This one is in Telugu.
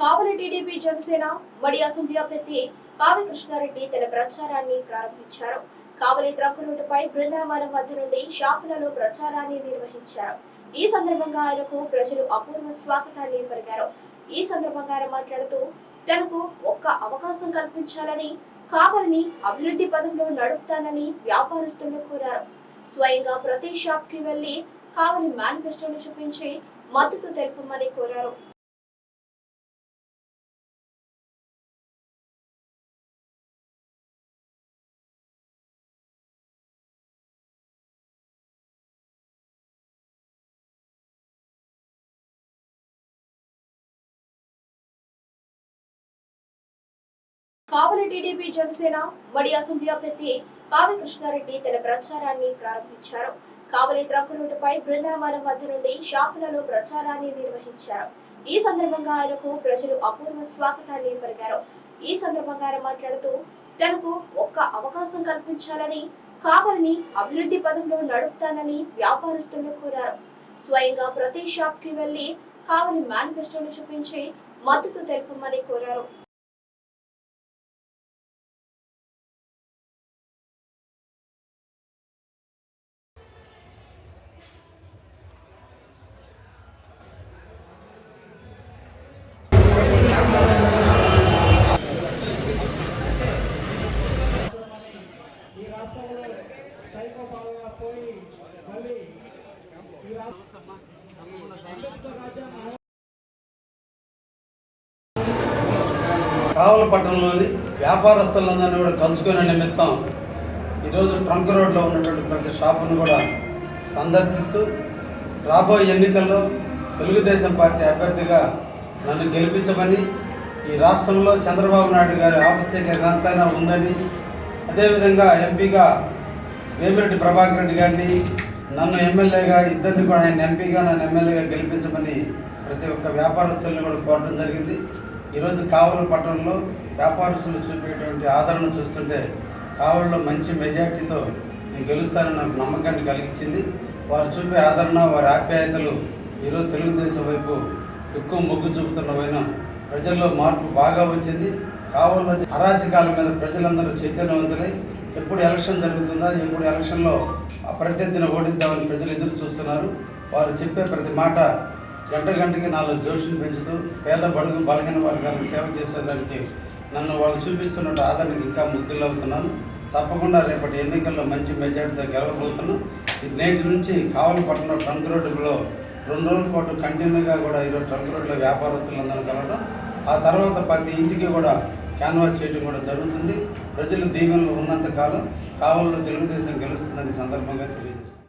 కావలి టీడీపీ జనసేన మడి అసెంబ్లీ అభ్యర్థి కావి కృష్ణారెడ్డి తన ప్రచారాన్ని ప్రారంభించారు. కావలి ట్రక్ రోడ్డుపై బృందావనం వద్ద నుండి షాపులలో ప్రచారాన్ని నిర్వహించారు. ఈ సందర్భంగా ఆయనకు ప్రజలు అపూర్వ స్వాగతాన్ని పలికారు. ఈ సందర్భంగా ఆయన మాట్లాడుతూ తనకు ఒక్క అవకాశం కల్పించాలని కావలిని అభివృద్ధి పదంలో నడుపుతానని వ్యాపారస్తులు కోరారు. స్వయంగా ప్రతి షాప్కి వెళ్ళి కావలి మేనిఫెస్టోను చూపించి మద్దతు తెలుపమని కోరారు. కావలి టీడీపీ జనసేన మడి అసెంబ్లీ అభ్యర్థి కావి కృష్ణారెడ్డి తన ప్రచారాన్ని ప్రారంభించారు. కావలి ట్రక్ రోడ్డుపై బృందావనం వద్ద నుండి షాపులలో ప్రచారాన్ని నిర్వహించారు. ఈ సందర్భంగా ఆయనకు ప్రజలు అపూర్వ స్వాగతాన్ని పలికారు. ఈ సందర్భంగా ఆయన మాట్లాడుతూ తనకు ఒక్క అవకాశం కల్పించాలని కావలిని అభివృద్ధి పదంలో నడుపుతానని వ్యాపారస్తులు కోరారు. స్వయంగా ప్రతి షాప్కి వెళ్ళి కావలి మేనిఫెస్టోను చూపించి మద్దతు తెలుపమని కోరారు. కావలపట్నంలోని వ్యాపారస్తులందరినీ కూడా కలుసుకునే నిమిత్తం ఈరోజు ట్రంక్ రోడ్లో ఉన్నటువంటి ప్రతి షాపును కూడా సందర్శిస్తూ రాబోయే ఎన్నికల్లో తెలుగుదేశం పార్టీ అభ్యర్థిగా నన్ను గెలిపించమని ఈ రాష్ట్రంలో చంద్రబాబు నాయుడు గారి ఆవశ్యకత ఎంతైనా ఉందని అదేవిధంగా ఎంపీగా వేమిరెడ్డి ప్రభాకర్ రెడ్డి గారిని నన్ను ఎమ్మెల్యేగా ఇద్దరిని కూడా ఆయన ఎంపీగా నన్ను ఎమ్మెల్యేగా గెలిపించమని ప్రతి ఒక్క వ్యాపారస్తులను కూడా కోరడం జరిగింది. ఈరోజు కావలి పట్టణంలో వ్యాపారస్తులు చూపేటువంటి ఆదరణ చూస్తుంటే కావలిలో మంచి మెజార్టీతో నేను గెలుస్తానని నాకు నమ్మకాన్ని కలిగించింది. వారు చూపే ఆదరణ వారి ఆప్యాయతలు ఈరోజు తెలుగుదేశం వైపు ఎక్కువ మొగ్గు చూపుతున్న పైన ప్రజల్లో మార్పు బాగా వచ్చింది. కావలిలో అరాచకాల మీద ప్రజలందరూ చైతన్యవంతులై ఎప్పుడు ఎలక్షన్ జరుగుతుందా ఎప్పుడు ఎలక్షన్లో ప్రత్యర్థిని ఓడిద్దామని ప్రజలు ఎదురు చూస్తున్నారు. వారు చెప్పే ప్రతి మాట గంట గంటకి నాలో జోషుని పెంచుతూ పేద బడుగు బలహీన వర్గాలకు సేవ చేసేదానికి నన్ను వాళ్ళు చూపిస్తున్న ఆదరణకి ఇంకా ముద్దులవుతున్నాను తప్పకుండా రేపటి ఎన్నికల్లో మంచి మెజార్టీతో గెలవబోతున్నాను నేటి నుంచి కావలపట్నం ట్రంక్ రోడ్డులో రెండు రోజుల పాటు కంటిన్యూగా కూడా ఈరోజు ట్రంక్ రోడ్లో వ్యాపారస్తులందరూ కలవడం ఆ తర్వాత ప్రతి ఇంటికి కూడా క్యాన్వాస్ చేయడం కూడా జరుగుతుంది. ప్రజలు దీవెనలు ఉన్నంతకాలం కావల్లో తెలుగుదేశం గెలుస్తుందని సందర్భంగా తెలియజేస్తుంది